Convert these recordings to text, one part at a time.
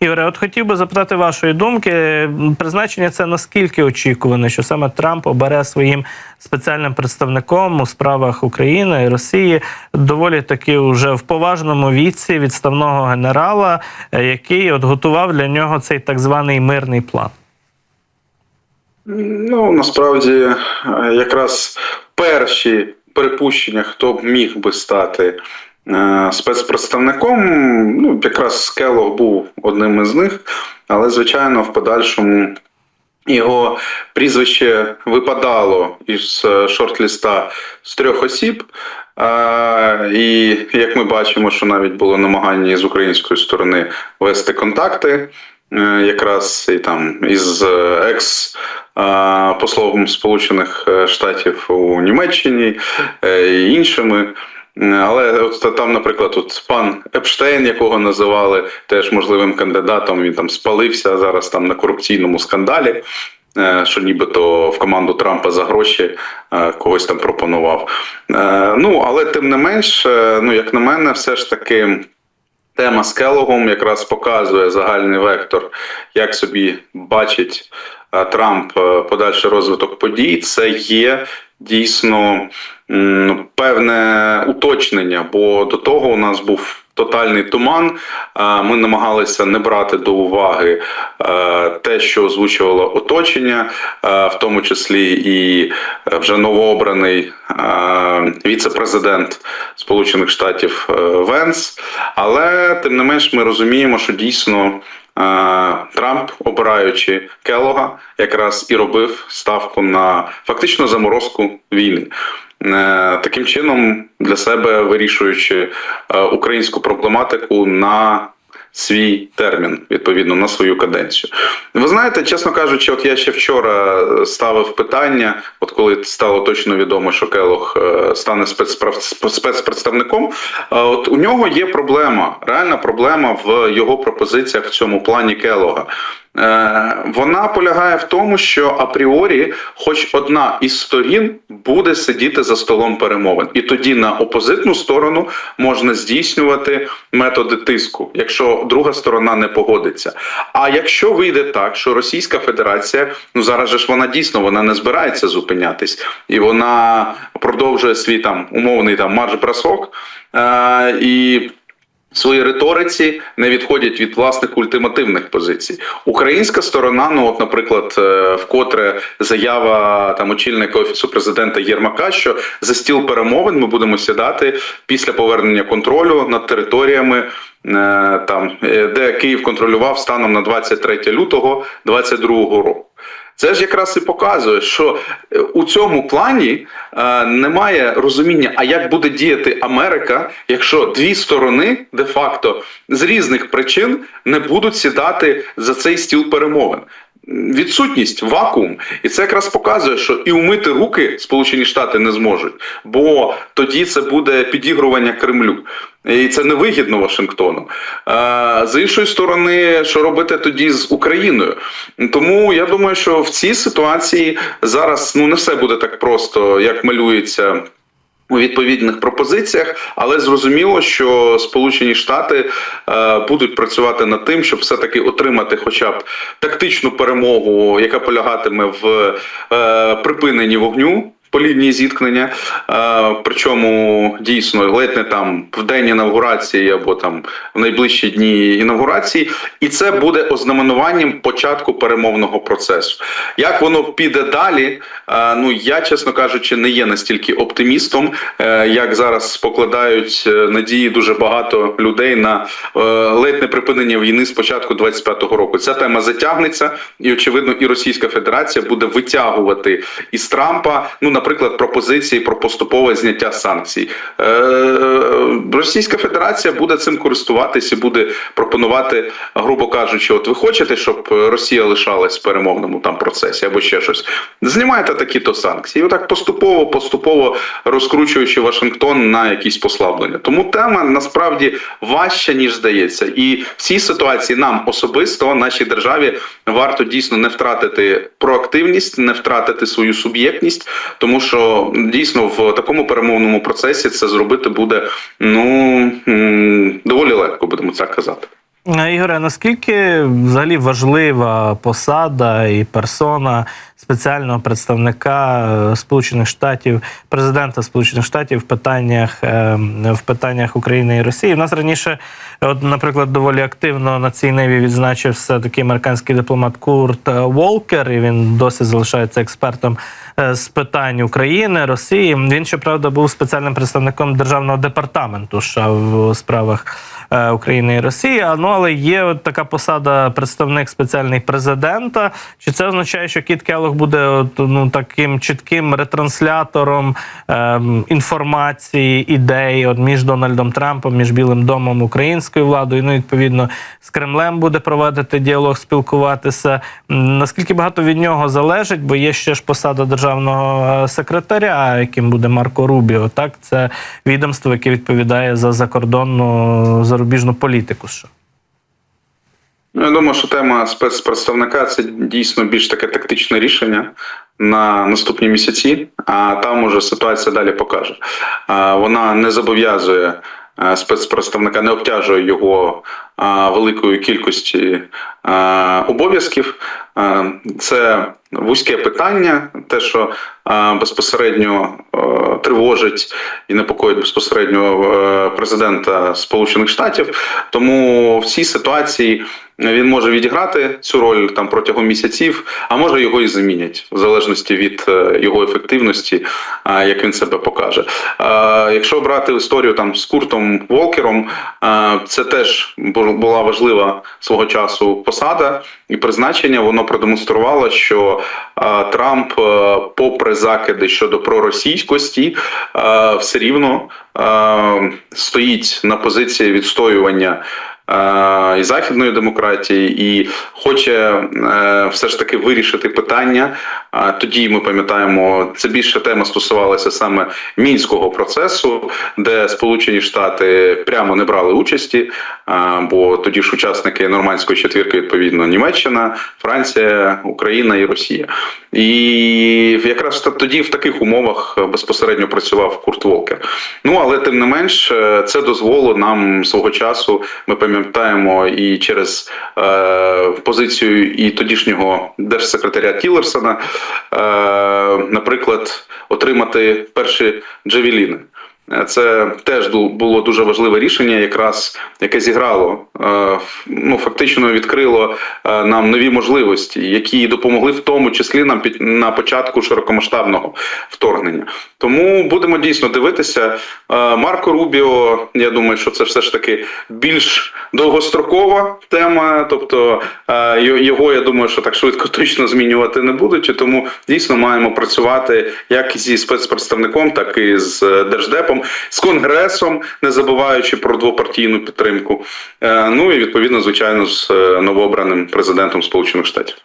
Ігоре, от хотів би запитати вашої думки. Призначення це наскільки очікуване, що саме Трамп обере своїм спеціальним представником у справах України і Росії доволі таки вже в поважному віці відставного генерала, е, який от готував для нього цей так званий мирний план. Ну насправді е, якраз перші припущення, хто б міг би стати спецпредставником, ну якраз Келог був одним із них, але звичайно в подальшому. Його прізвище випадало із е, шорт-ліста з трьох осіб. І як ми бачимо, що навіть було намагання з української сторони вести контакти, е, якраз і там із е, екс послом Сполучених е, Штатів у Німеччині е, і іншими. Але от там, наприклад, от пан Епштейн, якого називали теж можливим кандидатом, він там спалився зараз там на корупційному скандалі, е, що нібито в команду Трампа за гроші е, когось там пропонував. Е, Ну але тим не менш, ну як на мене, все ж таки. Тема з Келогом якраз показує загальний вектор, як собі бачить Трамп подальший розвиток подій. Це є дійсно певне уточнення, бо до того у нас був тотальний туман. Ми намагалися не брати до уваги е, те, що озвучувало оточення, е, в тому числі і е, вже новообраний віце-президент Сполучених Штатів Венс. Але тим не менш ми розуміємо, що дійсно Трамп, обираючи Келога, якраз і робив ставку на фактично заморозку війни. Е, Таким чином, для себе вирішуючи е, українську проблематику на свій термін, відповідно на свою каденцію. Ви знаєте, чесно кажучи, от я ще вчора е, ставив питання, от коли стало точно відомо, що Келох е, стане спецпредставником. е, От у нього є проблема, реальна проблема в його пропозиціях в цьому плані Келога. Вона полягає в тому, що апріорі, хоч одна із сторін буде сидіти за столом перемовин, і тоді на опозитну сторону можна здійснювати методи тиску, якщо друга сторона не погодиться. А якщо вийде так, що Російська Федерація, ну зараз же ж вона дійсно вона не збирається зупинятись, і вона продовжує свій там умовний там марш бросок е, і в своїй риториці не відходять від власних ультимативних позицій. Українська сторона, ну от, наприклад, е, вкотре заява там очільника офісу президента Єрмака, що за стіл перемовин ми будемо сідати після повернення контролю над територіями. е, Там е, де Київ контролював станом на 23 лютого 2022 року. Це ж якраз і показує, що е, у цьому плані е, немає розуміння, а як буде діяти Америка, якщо дві сторони де-факто з різних причин не будуть сідати за цей стіл перемовин. Відсутність вакуум, і це якраз показує, що і умити руки Сполучені Штати не зможуть, бо тоді це буде підігрування Кремлю, і це невигідно Вашингтону. А, з іншої сторони, що робити тоді з Україною? Тому я думаю, що в цій ситуації зараз ну не все буде так просто, як малюється. У відповідних пропозиціях, але зрозуміло, що Сполучені Штати е, будуть працювати над тим, щоб все таки отримати, хоча б тактичну перемогу, яка полягатиме в е, припиненні вогню. По лінії зіткнення, е, причому дійсно ледь не там в день інавгурації або там в найближчі дні інавгурації, і це буде ознаменуванням початку перемовного процесу. Як воно піде далі? Е, ну я чесно кажучи, не є настільки оптимістом, е, як зараз покладають надії дуже багато людей на ледь не припинення війни з початку 25-го року. Ця тема затягнеться, і очевидно, і Російська Федерація буде витягувати із Трампа, ну наприклад, пропозиції про поступове зняття санкцій. Е, Російська Федерація буде цим користуватись і буде пропонувати, грубо кажучи, от ви хочете, щоб Росія лишалась в перемовному там процесі або ще щось. Знімайте такі то санкції. Отак поступово, поступово розкручуючи Вашингтон на якісь послаблення. Тому тема насправді важча ніж здається, і в цій ситуації нам особисто, нашій державі, варто дійсно не втратити проактивність, не втратити свою суб'єктність, тому що дійсно в такому перемовному процесі це зробити буде ну доволі легко, будемо так казати. Е, Ігоре, наскільки взагалі важлива посада і персона спеціального представника е, Сполучених Штатів, президента Сполучених Штатів в питаннях е, в питаннях України і Росії? У нас раніше, от, наприклад, доволі активно на цій ниві відзначився такий американський дипломат Курт Волкер, і він досі залишається експертом е, з питань України, Росії. Він, щоправда, був спеціальним представником державного департаменту США в справах України і Росії. Ну але є от така посада представник спеціальний президента. Чи це означає, що Кіт Келлог буде ну таким чітким ретранслятором ем, інформації, ідей от між Дональдом Трампом, між Білим домом, українською владою? Ну відповідно з Кремлем буде проводити діалог, спілкуватися. Наскільки багато від нього залежить, бо є ще ж посада державного е, секретаря, яким буде Марко Рубіо. Так, це відомство, яке відповідає за закордонну зарубіжну політику. США. Ну, Я думаю, що тема спецпредставника це дійсно більш таке тактичне рішення на наступні місяці, а там уже ситуація далі покаже. Вона не зобов'язує е, спецпредставника, не обтяжує його великої кількості обов'язків. А, Це вузьке питання, те, що безпосередньо е, тривожить і непокоїть безпосередньо е, президента Сполучених Штатів. Тому в цій ситуації він може відіграти цю роль там протягом місяців, а може його і замінять в залежності від е, його ефективності, е, як він себе покаже. Е, Якщо брати історію там з Куртом Волкером, е, це теж була важлива свого часу посада і призначення. Воно продемонструвало, що е, Трамп, е, попри закиди щодо проросійськості, е, все рівно стоїть на позиції відстоювання і західної демократії, і хоче е, все ж таки вирішити питання. Тоді ми пам'ятаємо, це більше тема стосувалася саме мінського процесу, де Сполучені Штати прямо не брали участі, бо тоді ж учасники нормандської четвірки, відповідно, Німеччина, Франція, Україна і Росія. І якраз тоді в таких умовах безпосередньо працював Курт Волкер. Ну але тим не менш, е, це дозволило нам свого часу. Ми пам'ятаємо і через е, позицію і тодішнього держсекретаря Тілерсона, е, наприклад, отримати перші джавеліни. Це теж було дуже важливе рішення, якраз яке зіграло, е, ну фактично відкрило е, нам нові можливості, які допомогли в тому числі нам на початку широкомасштабного вторгнення. Тому будемо дійсно дивитися. Е, Марко Рубіо, я думаю, що це все ж таки більш довгострокова тема. Тобто е, його, я думаю, що так швидко точно змінювати не будуть. І тому дійсно маємо працювати як зі спецпредставником, так і з е, держдепом, з конгресом, не забуваючи про двопартійну підтримку. Ну і відповідно, звичайно, з новообраним президентом Сполучених Штатів.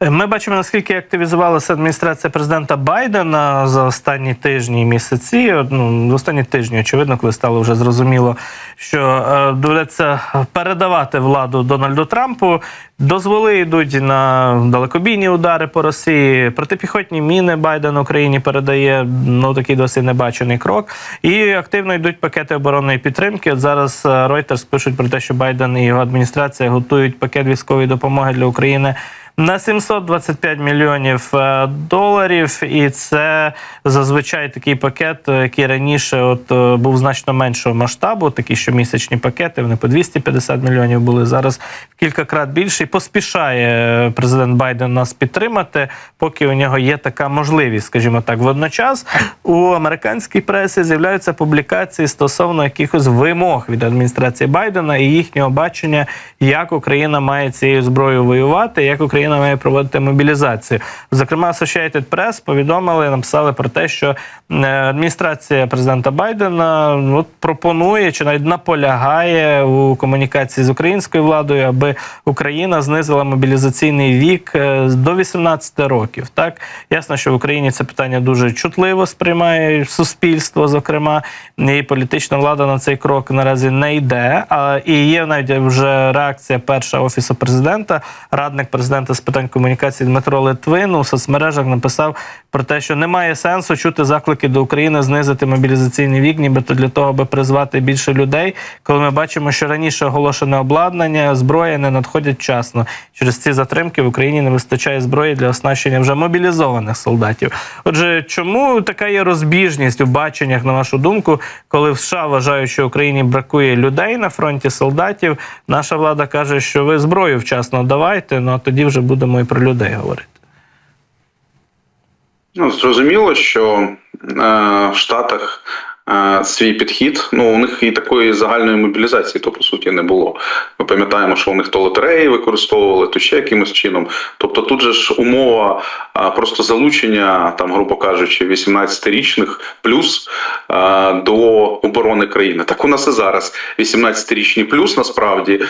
Е, Ми бачимо, наскільки активізувалася адміністрація президента Байдена за останні тижні і місяці. От, Ну, за останні тижні, очевидно, коли стало вже зрозуміло, що е, доведеться передавати владу Дональду Трампу. Дозволи йдуть на далекобійні удари по Росії, протипіхотні міни Байден Україні передає ну такий досить небачений крок. І активно йдуть пакети оборонної підтримки. От зараз е, Reuters пишуть про те, що Байден і його адміністрація готують пакет військової допомоги для України на 725 мільйонів е, доларів, і це зазвичай такий пакет, е, який раніше от е, був значно меншого масштабу. Такі щомісячні пакети. Вони по 250 мільйонів були зараз кілька крат більше. І поспішає президент Байден нас підтримати, поки у нього є така можливість, скажімо так. Водночас у американській пресі з'являються публікації стосовно якихось вимог від адміністрації Байдена і їхнього бачення, як Україна має цією зброєю воювати, як Україна має проводити мобілізацію. Зокрема, Associated Press повідомили, написали про те, що е, адміністрація президента Байдена от, пропонує чи навіть наполягає у комунікації з українською владою, аби Україна знизила мобілізаційний вік е, до 18 років. Так ясно, що в Україні це питання дуже чутливо сприймає суспільство, зокрема, і політична влада на цей крок наразі не йде. А і є навіть вже реакція перша офісу президента, радник президента з питань комунікації Дмитро Литвин у соцмережах написав про те, що немає сенсу чути заклики до України знизити мобілізаційний вік, нібито для того, аби призвати більше людей. Коли ми бачимо, що раніше оголошене обладнання, зброя не надходять вчасно. Через ці затримки в Україні не вистачає зброї для оснащення вже мобілізованих солдатів. Отже, чому така є розбіжність у баченнях, на вашу думку, коли в США вважають, що Україні бракує людей на фронті солдатів, наша влада каже, що ви зброю вчасно давайте, ну а тоді вже будемо і про людей говорити. Ну, зрозуміло, що е, в Штатах свій підхід, ну у них і такої загальної мобілізації, то по суті не було. Ми пам'ятаємо, що у них то лотереї використовували, то ще якимось чином. Тобто тут же ж умова е, просто залучення, там, грубо кажучи, 18-річних плюс е, до оборони країни. Так у нас і зараз 18-річні плюс насправді е,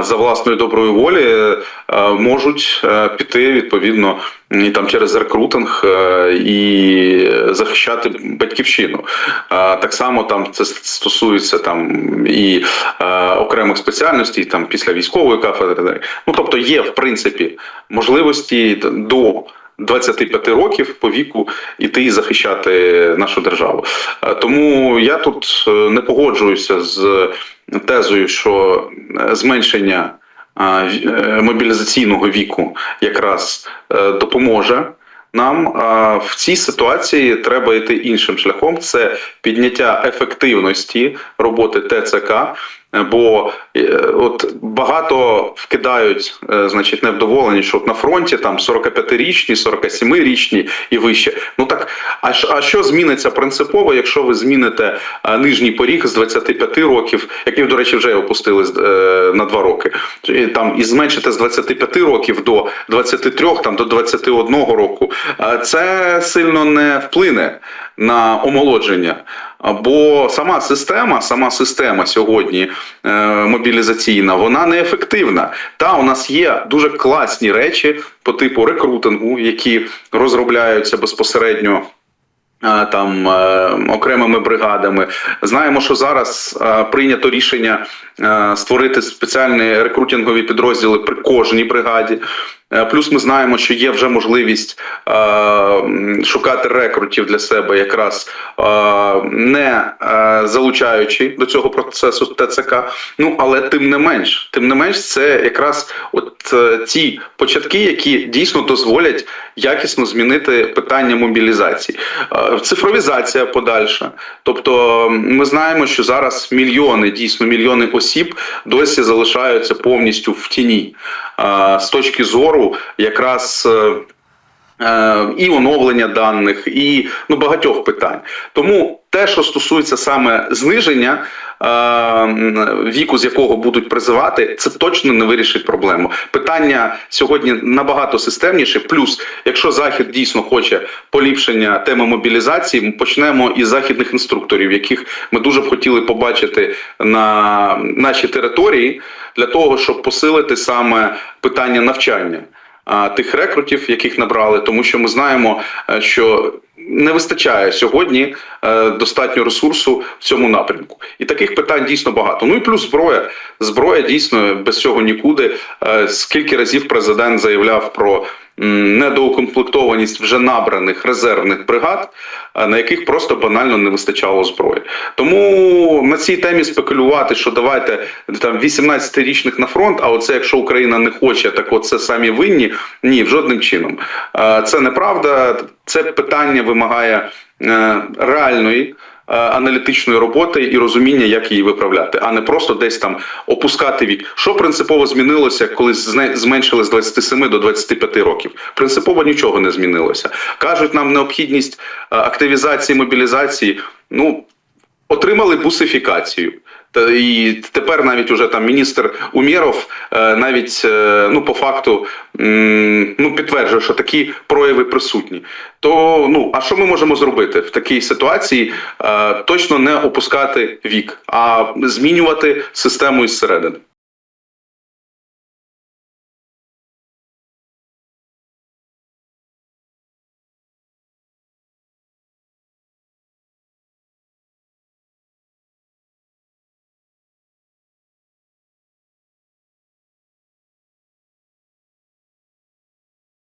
за власної доброї волі е, можуть е, піти відповідно і там через рекрутинг е, і захищати батьківщину. Так само там це стосується там і е, окремих спеціальностей, там після військової кафедри. Ну тобто є в принципі можливості до. 25 років по віку іти і захищати нашу державу. Е, Тому я тут не погоджуюся з тезою, що зменшення мобілізаційного віку якраз е, допоможе. Нам а, в цій ситуації треба йти іншим шляхом: це підняття ефективності роботи ТЦК. Е, Бо е, от багато вкидають, е, значить, невдоволені, що на фронті там 45-річні, 47-річні і вище. Ну так, а, а що зміниться принципово, якщо ви зміните нижній поріг з 25 років, який, до речі, вже опустили на 2 роки, і там і зменшите з 25 років до 23, там до 21 року, е, це сильно не вплине на омолодження. Бо сама система, сама система сьогодні е, мобілізаційна, вона неефективна. Та у нас є дуже класні речі по типу рекрутингу, які розробляються безпосередньо. е, Там е, окремими бригадами знаємо, що зараз прийнято рішення створити спеціальні рекрутингові підрозділи при кожній бригаді. Е, Плюс ми знаємо, що є вже можливість е, шукати рекрутів для себе, якраз е, не залучаючи до цього процесу ТЦК. Ну але тим не менш, тим не менш, це якраз от ті початки, які дійсно дозволять якісно змінити питання мобілізації. Цифровізація подальша. Тобто, ми знаємо, що зараз мільйони, дійсно мільйони осіб досі залишаються повністю в тіні. З точки зору якраз. е, е, І оновлення даних, і ну багатьох питань. Тому те, що стосується саме зниження е, віку, з якого будуть призивати, це точно не вирішить проблему. Питання сьогодні набагато системніше. Плюс, якщо захід дійсно хоче поліпшення теми мобілізації, ми почнемо із західних інструкторів, яких ми дуже б хотіли побачити на нашій території, для того, щоб посилити саме питання навчання тих рекрутів, яких набрали, тому що ми знаємо, е, що не вистачає сьогодні е, достатньо ресурсу в цьому напрямку. І таких питань дійсно багато. Ну і плюс зброя. Зброя дійсно без цього нікуди. Е, Скільки разів президент заявляв про недоукомплектованість вже набраних резервних бригад, е, на яких просто банально не вистачало зброї. Тому на цій темі спекулювати, що давайте там 18-річних на фронт, а оце якщо Україна не хоче, так оце самі винні. Ні, в жодним чином. Е, Це неправда. Це питання вимагає е, реальної. Е, Аналітичної роботи і розуміння, як її виправляти, а не просто десь там опускати вік. Що принципово змінилося, коли зменшили з 27 до 25 років? Принципово нічого не змінилося. Кажуть, нам необхідність е, активізації мобілізації. Ну отримали бусифікацію. Та і тепер навіть уже там міністр Умєров е, навіть е, ну по факту ну підтверджує, що такі прояви присутні. То ну а що ми можемо зробити в такій ситуації? Е, Точно не опускати вік, а змінювати систему із середини.